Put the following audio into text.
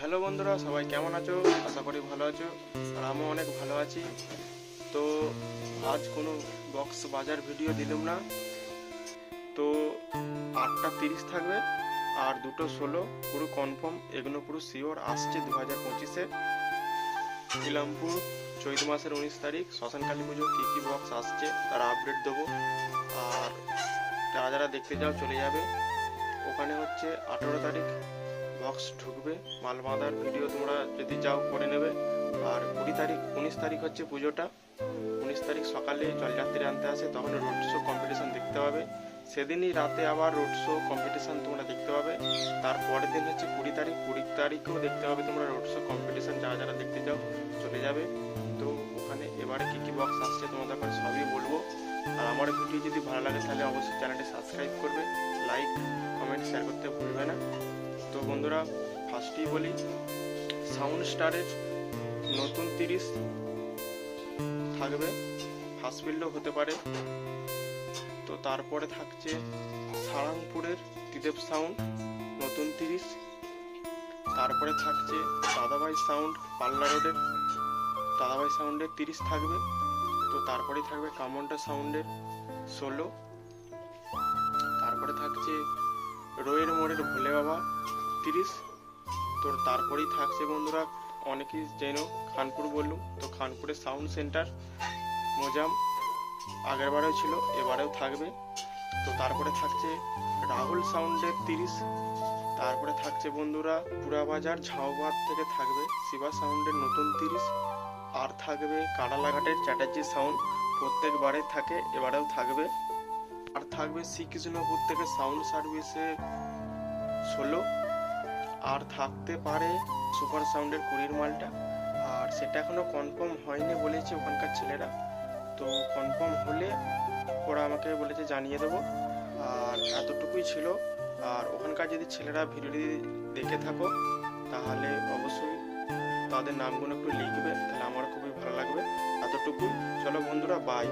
Hello বন্ধুরা, সবাই কেমন আছো? আশা করি ভালো আছো। আর আমিও অনেক ভালো আছি। তো আজ কোনো বক্স বাজার ভিডিও দিলাম না। তো আটটা তিরিশ থাকবে, আর দুটো ষোলো, পুরো কনফার্ম এগুলো পুরো শিওর আসছে দু হাজার পঁচিশে। ইলামপুর, চৈত মাসের উনিশ তারিখ, শ্মশানকালী পুজো, কী কী বক্স আসছে, তার আপডেট দেবো। আর যারা যারা দেখতে যাও, চলে যাবে। ওখানে হচ্ছে আঠেরো তারিখ বক্স ঢুকবে। মাল বাঁধার ভিডিও তোমরা যদি যাও করে নেবে। আর কুড়ি তারিখ, উনিশ তারিখ হচ্ছে পুজোটা। উনিশ তারিখ সকালে জলযাত্রী আনতে আসে, তখন রোড শো কম্পিটিশন দেখতে পাবে। সেদিনই রাতে আবার রোড শো কম্পিটিশন তোমরা দেখতে পাবে। তারপরের দিন হচ্ছে কুড়ি তারিখ, কুড়ি তারিখেও দেখতে পাবে তোমরা রোড শো কম্পিটিশন যারা যারা দেখতে যাও চলে যাবে। তো ওখানে এবারে কী কী বক্স আসছে তোমাদের ওখানে সবই বলব। আর আমার ভিডিও যদি ভালো লাগে তাহলে অবশ্যই চ্যানেলটি সাবস্ক্রাইব করবে। লাইক কমেন্ট শেয়ার করতে ভুলবে না। বন্ধুরা, ফার্স্টেই বলি সাউন্ড স্টারের নতুন তিরিশ থাকবে ফার্স্ট ফিল্ডও হতে পারে। তো তারপরে থাকছে সারাংপুরের ত্রিদেব সাউন্ড নতুন তিরিশ। তারপরে থাকছে দাদাভাই সাউন্ড পাল্লা রোডের। দাদাভাই সাউন্ডের তিরিশ থাকবে। তো তারপরেই থাকবে কামন্টা সাউন্ডের ষোলো। তারপরে থাকছে রোয়ের মোড়ের ভোলে বাবা তিরিশ। তোর তারপরেই থাকছে বন্ধুরা, অনেকেই যেন খানপুর বললুম। তো খানপুরের সাউন্ড সেন্টার মোজাম আগের বারেও ছিল, এবারেও থাকবে। তো তারপরে থাকছে রাহুল সাউন্ডের তিরিশ। তারপরে থাকছে বন্ধুরা পুরাবাজার ঝাউবাদ থেকে থাকবে শিবা সাউন্ডের নতুন তিরিশ। আর থাকবে কাড়ালাঘাটের চ্যাটার্জি সাউন্ড প্রত্যেকবারে থাকে, এবারেও থাকবে। আর থাকবে শ্রীকৃষ্ণপুর থেকে সাউন্ড সার্ভিসে ষোলো। আর থাকতে পারে সুপার সাউন্ডের কুড়ির মালটা। আর সেটা এখনও কনফার্ম হয়নি বলেছে ওখানকার ছেলেরা। তো কনফার্ম হলে ওরা আমাকে বলেছে জানিয়ে দেবো। আর এতটুকুই ছিল। আর ওখানকার যদি ছেলেরা ভিডিওটি দেখে থাকো, তাহলে অবশ্যই তাদের নামগুলো একটু লিখবে। তাহলে আমার খুবই ভালো লাগবে। এতটুকুই। চলো বন্ধুরা বাই